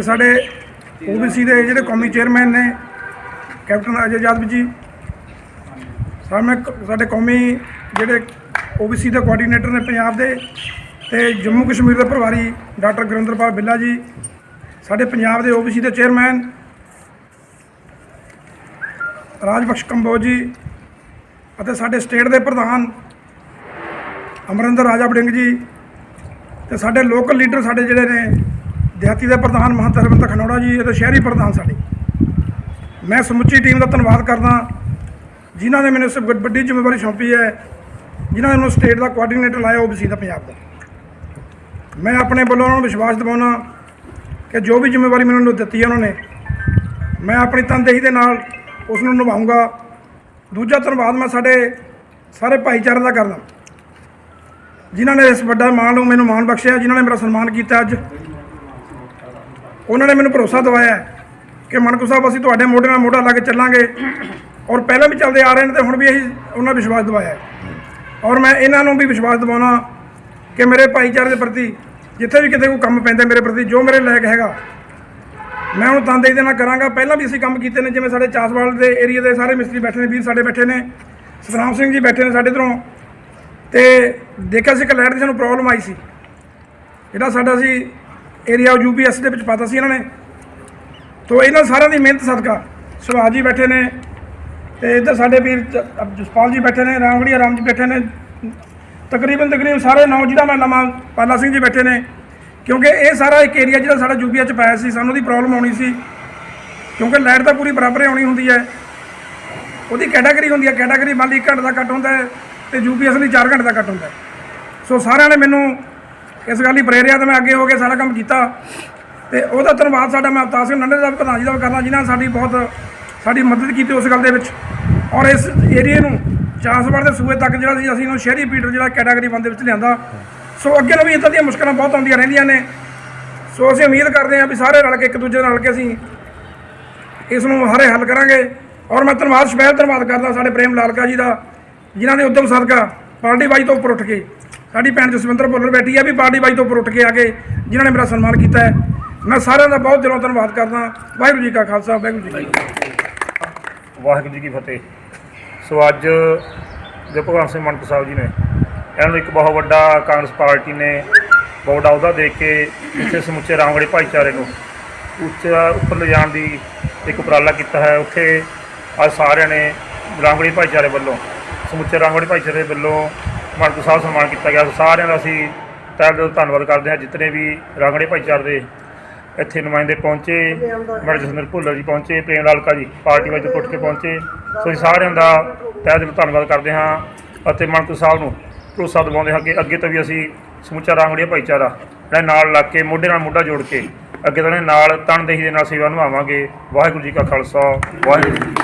ਤੇ ਸਾਡੇ ਓਬੀਸੀ ਦੇ ਜਿਹੜੇ ਕੌਮੀ ਚੇਅਰਮੈਨ ਨੇ, ਕੈਪਟਨ ਅਜੇ ਯਾਦਵ ਜੀ ਸਾਡੇ ਸਾਡੇ ਕੌਮੀ ਜਿਹੜੇ ਓਬੀਸੀ ਦੇ ਕੋਆਰਡੀਨੇਟਰ ਨੇ ਪੰਜਾਬ ਦੇ ਤੇ ਜੰਮੂ ਕਸ਼ਮੀਰ ਦੇ ਪ੍ਰਭਾਰੀ ਡਾਕਟਰ ਗੁਰਿੰਦਰਪਾਲ ਬਿੱਲਾ ਜੀ, ਸਾਡੇ ਪੰਜਾਬ ਦੇ ਓਬੀਸੀ ਦੇ ਚੇਅਰਮੈਨ ਰਾਜਬਖਸ਼ ਕੰਬੋਜ ਜੀ ਅਤੇ ਸਾਡੇ ਸਟੇਟ ਦੇ ਪ੍ਰਧਾਨ ਅਮਰਿੰਦਰ ਰਾਜਾ ਵੜਿੰਗ ਜੀ ਤੇ ਸਾਡੇ ਲੋਕਲ ਲੀਡਰ ਸਾਡੇ ਜਿਹੜੇ ਨੇ ਦਿਹਾਤੀ ਦੇ ਪ੍ਰਧਾਨ ਮਹੰਤ ਰਵਿੰਦਰ ਖਨੌੜਾ ਜੀ ਅਤੇ ਸ਼ਹਿਰੀ ਪ੍ਰਧਾਨ ਸਾਡੇ। ਮੈਂ ਸਮੁੱਚੀ ਟੀਮ ਦਾ ਧੰਨਵਾਦ ਕਰਦਾ। ਜਿਨ੍ਹਾਂ ਨੇ ਮੈਨੂੰ ਇਸ ਵੱਡ- ਵੱਡੀ ਜ਼ਿੰਮੇਵਾਰੀ ਸੌਂਪੀ ਹੈ, ਜਿਨ੍ਹਾਂ ਨੇ ਮੈਨੂੰ ਸਟੇਟ ਦਾ ਕੋਆਰਡੀਨੇਟਰ ਲਾਇਆ ਓਬੀਸੀ ਦਾ ਪੰਜਾਬ ਦਾ। ਮੈਂ ਆਪਣੇ ਵੱਲੋਂ ਉਹਨਾਂ ਨੂੰ ਵਿਸ਼ਵਾਸ ਦਿਵਾਉਣਾ ਕਿ ਜੋ ਵੀ ਜ਼ਿੰਮੇਵਾਰੀ ਮੈਨੂੰ ਦਿੱਤੀ ਹੈ ਉਹਨਾਂ ਨੇ, ਮੈਂ ਆਪਣੀ ਤਨਦੇਹੀ ਦੇ ਨਾਲ ਉਸ ਨੂੰ ਨਿਭਾਊਂਗਾ। ਦੂਜਾ ਧੰਨਵਾਦ ਮੈਂ ਸਾਡੇ ਸਾਰੇ ਭਾਈਚਾਰੇ ਦਾ ਕਰਦਾ। ਜਿਨ੍ਹਾਂ ਨੇ ਇਸ ਵੱਡਾ ਮਾਣ ਨੂੰ ਮੈਨੂੰ ਮਾਣ ਬਖਸ਼ਿਆ, ਜਿਨ੍ਹਾਂ ਨੇ ਮੇਰਾ ਸਨਮਾਨ ਕੀਤਾ ਅੱਜ। ਉਹਨਾਂ ਨੇ ਮੈਨੂੰ ਭਰੋਸਾ ਦਿਵਾਇਆ ਕਿ ਮਨਕੂ ਸਾਹਿਬ ਅਸੀਂ ਤੁਹਾਡੇ ਮੋਢੇ ਨਾਲ ਮੋਢਾ ਲਾ ਕੇ ਚੱਲਾਂਗੇ। ਔਰ ਪਹਿਲਾਂ ਵੀ ਚੱਲਦੇ ਆ ਰਹੇ ਨੇ ਤੇ ਹੁਣ ਵੀ ਅਸੀਂ ਉਹਨਾਂ ਵਿਸ਼ਵਾਸ ਦਿਵਾਇਆ। ਔਰ ਮੈਂ ਇਹਨਾਂ ਨੂੰ ਵੀ ਵਿਸ਼ਵਾਸ ਦਿਵਾਉਣਾ ਕਿ ਮੇਰੇ ਭਾਈਚਾਰੇ ਦੇ ਪ੍ਰਤੀ, ਜਿੱਥੇ ਵੀ ਕਿਤੇ ਕੋਈ ਕੰਮ ਪੈਂਦਾ ਮੇਰੇ ਪ੍ਰਤੀ, ਜੋ ਮੇਰੇ ਲਾਇਕ ਹੈਗਾ, ਮੈਂ ਉਹਨੂੰ ਤਨਦੇਹੀ ਦੇ ਨਾਲ ਕਰਾਂਗਾ। ਪਹਿਲਾਂ ਵੀ ਅਸੀਂ ਕੰਮ ਕੀਤੇ ਨੇ, ਜਿਵੇਂ ਸਾਡੇ ਚਾਸਵਾਲ ਦੇ ਏਰੀਆ ਦੇ ਸਾਰੇ ਮਿਸਤਰੀ ਬੈਠੇ ਨੇ, ਵੀਰ ਸਾਡੇ ਬੈਠੇ ਨੇ, ਸਤਨਾਮ ਸਿੰਘ ਜੀ ਬੈਠੇ ਨੇ ਸਾਡੇ ਇੱਧਰੋਂ। ਤੇ ਦੇਖਿਆ ਸੀ ਕਿ ਲਾਈਟ ਦੀ ਸਾਨੂੰ ਪ੍ਰੋਬਲਮ ਆਈ ਸੀ। ਜਿਹੜਾ ਸਾਡਾ ਸੀ ਏਰੀਆ ਯੂਪੀਐਸ ਦੇ ਵਿੱਚ ਪਾਤਾ ਸੀ ਇਹਨਾਂ ਨੇ। ਤੋ ਇਹਨਾਂ ਸਾਰਿਆਂ ਦੀ ਮਿਹਨਤ ਸਦਕਾ ਸੁਭਾਸ਼ ਜੀ ਬੈਠੇ ਨੇ ਤੇ ਇੱਧਰ ਸਾਡੇ ਵੀਰ ਜਸਪਾਲ ਜੀ ਬੈਠੇ ਨੇ, ਰਾਮਗੜੀਆ ਰਾਮ ਜੀ ਬੈਠੇ ਨੇ। ਤਕਰੀਬਨ ਤਕਰੀਬਨ ਸਾਰੇ ਨੌ ਜਿਹੜਾ ਮੈਂ ਨਵਾਂ ਪਾਲਾ ਸਿੰਘ ਜੀ ਬੈਠੇ ਨੇ। ਕਿਉਂਕਿ ਇਹ ਸਾਰਾ ਇੱਕ ਏਰੀਆ ਜਿਹੜਾ ਸਾਡਾ ਯੂਪੀਆ ਚ ਪਾਇਆ ਸੀ, ਸਾਨੂੰ ਉਹਦੀ ਪ੍ਰੋਬਲਮ ਆਉਣੀ ਸੀ। ਕਿਉਂਕਿ ਲਾਈਟ ਤਾਂ ਪੂਰੀ ਬਰਾਬਰ ਹੀ ਆਉਣੀ ਹੁੰਦੀ ਹੈ। ਉਹਦੀ ਕੈਟਾਗਰੀ ਹੁੰਦੀ ਹੈ ਕੈਟਾਗਰੀ ਮੰਨ ਲਈ ਇੱਕ ਘੰਟੇ ਦਾ ਕੱਟ ਹੁੰਦਾ ਹੈ ਤੇ ਯੂਪੀਐਸ ਲਈ 4 ਘੰਟੇ ਦਾ ਕੱਟ ਹੁੰਦਾ ਸੋ ਸਾਰਿਆਂ ਨੇ ਮੈਨੂੰ ਇਸ ਗੱਲ ਲਈ ਪ੍ਰੇਰਿਆ ਤੇ ਮੈਂ ਅੱਗੇ ਹੋ ਕੇ ਸਾਰਾ ਕੰਮ ਕੀਤਾ। ਤੇ ਉਹਦਾ ਧੰਨਵਾਦ ਸਾਡਾ ਮੈਂ ਅਵਤਾਰ ਸਿੰਘ ਨੰਡੇ ਦਾ ਪ੍ਰਧਾਨ ਜੀ ਦਾ ਵੀ ਕਰਦਾ, ਜਿਨ੍ਹਾਂ ਨੇ ਸਾਡੀ ਬਹੁਤ, ਸਾਡੀ ਮਦਦ ਕੀਤੀ ਉਸ ਗੱਲ ਦੇ ਵਿੱਚ। ਔਰ ਇਸ ਏਰੀਏ ਨੂੰ ਚਾਸਵਾੜ ਦੇ ਸੂਬੇ ਤੱਕ ਜਿਹੜਾ ਸੀ, ਅਸੀਂ ਇਹਨੂੰ ਸ਼ਹਿਰੀ ਪੀਟਰ ਜਿਹੜਾ ਕੈਟਾਗਰੀ ਬੰਦ ਦੇ ਵਿੱਚ ਲਿਆਂਦਾ। ਸੋ ਅੱਗੇ ਨੂੰ ਵੀ ਇੱਦਾਂ ਦੀਆਂ ਮੁਸ਼ਕਲਾਂ ਬਹੁਤ ਆਉਂਦੀਆਂ ਰਹਿੰਦੀਆਂ ਨੇ। ਸੋ ਅਸੀਂ ਉਮੀਦ ਕਰਦੇ ਹਾਂ ਵੀ ਸਾਰੇ ਰਲ ਕੇ ਇੱਕ ਦੂਜੇ ਨਾਲ ਰਲ ਕੇ ਅਸੀਂ ਇਸ ਨੂੰ ਹਰੇ ਹੱਲ ਕਰਾਂਗੇ। ਔਰ ਮੈਂ ਧੰਨਵਾਦ ਸਪੈਸ਼ਲ ਧੰਨਵਾਦ ਕਰਦਾ ਸਾਡੇ ਪ੍ਰੇਮ ਲਾਲਕਾ ਜੀ ਦਾ, ਜਿਨ੍ਹਾਂ ਨੇ ਉਦਮ ਸਦਕਾ ਪਾਰਟੀ ਬਾਈ ਤੋਂ ਉੱਪਰ ਉੱਠ ਕੇ। ਸਾਡੀ ਭੈਣ ਜਸਵਿੰਦਰ ਭੁੱਲਰ ਬੈਠੀ ਹੈ ਵੀ ਪਾਰਟੀ ਬਾਈ ਤੋਂ ਉੱਪਰ ਉੱਠ ਕੇ ਆ ਕੇ ਜਿਨ੍ਹਾਂ ਨੇ ਮੇਰਾ ਸਨਮਾਨ ਕੀਤਾ ਹੈ। ਮੈਂ ਸਾਰਿਆਂ ਦਾ ਬਹੁਤ ਦਿਲੋਂ ਧੰਨਵਾਦ ਕਰਦਾ ਵਾਹਿਗੁਰੂ ਜੀ ਕਾ ਖਾਲਸਾ, ਵਾਹਿਗੁਰੂ ਜੀ ਕੀ ਫਤਿਹ। ਵਾਹਿਗੁਰੂ ਜੀ ਕੀ ਫਤਿਹ। ਸੋ ਅੱਜ ਜੋ ਭਗਵੰਤ ਸਿੰਘ ਮਾਨਕ ਸਾਹਿਬ ਜੀ ਨੇ, ਇਹਨਾਂ ਨੂੰ ਇੱਕ ਬਹੁਤ ਵੱਡਾ ਕਾਂਗਰਸ ਪਾਰਟੀ ਨੇ ਬਹੁਤ ਵੱਡਾ ਅਹੁਦਾ ਦੇ ਕੇ ਇੱਥੇ ਸਮੁੱਚੇ ਰਾਮਗੜੀ ਭਾਈਚਾਰੇ ਨੂੰ ਉੱਚਾ ਉੱਪਰ ਲਿਜਾਣ ਦੀ ਇੱਕ ਉਪਰਾਲਾ ਕੀਤਾ ਹੈ। ਉੱਥੇ ਅੱਜ ਸਾਰਿਆਂ ਨੇ ਰਾਮਗੜੀ ਭਾਈਚਾਰੇ ਵੱਲੋਂ, ਸਮੁੱਚੇ ਰਾਮਗੜੀ ਭਾਈਚਾਰੇ ਵੱਲੋਂ ਮਾਨਕ ਸਾਹਿਬ ਸਨਮਾਨ ਕੀਤਾ ਗਿਆ। ਸਾਰਿਆਂ ਦਾ ਅਸੀਂ ਤਹਿ ਦਿਲੋਂ ਧੰਨਵਾਦ ਕਰਦੇ ਹਾਂ। ਜਿਤਨੇ ਵੀ ਰਾਂਗੜੇ ਭਾਈਚਾਰੇ ਦੇ ਇੱਥੇ ਨੁਮਾਇੰਦੇ ਪਹੁੰਚੇ ਮੈਡਮ ਜਸਵਿੰਦਰ ਭੁੱਲਰ ਜੀ ਪਹੁੰਚੇ, ਪ੍ਰੇਮ ਲਾਲਕਾ ਜੀ ਪਾਰਟੀ ਵਿੱਚ ਉੱਠ ਕੇ ਪਹੁੰਚੇ। ਸੋ ਅਸੀਂ ਸਾਰਿਆਂ ਦਾ ਤਹਿ ਦਿਲੋਂ ਧੰਨਵਾਦ ਕਰਦੇ ਹਾਂ ਅਤੇ ਮਨਕੂ ਸਾਹਿਬ ਨੂੰ ਭਰੋਸਾ ਦਿਵਾਉਂਦੇ ਹਾਂ ਕਿ ਅੱਗੇ ਤੋਂ ਵੀ ਅਸੀਂ ਸਮੁੱਚਾ ਰਾਂਗੜੀਆ ਭਾਈਚਾਰਾ ਜਿਹੜਾ ਨਾਲ ਲੱਗ ਕੇ, ਮੋਢੇ ਨਾਲ ਮੋਢਾ ਜੋੜ ਕੇ ਅੱਗੇ ਤੋਂ ਇਹਨਾਂ ਨਾਲ ਤਨਦੇਹੀ ਦੇ ਨਾਲ ਸੇਵਾ ਨਿਭਾਵਾਂਗੇ। ਵਾਹਿਗੁਰੂ ਜੀ ਕਾ ਖਾਲਸਾ, ਵਾਹਿਗੁਰੂ ਜੀ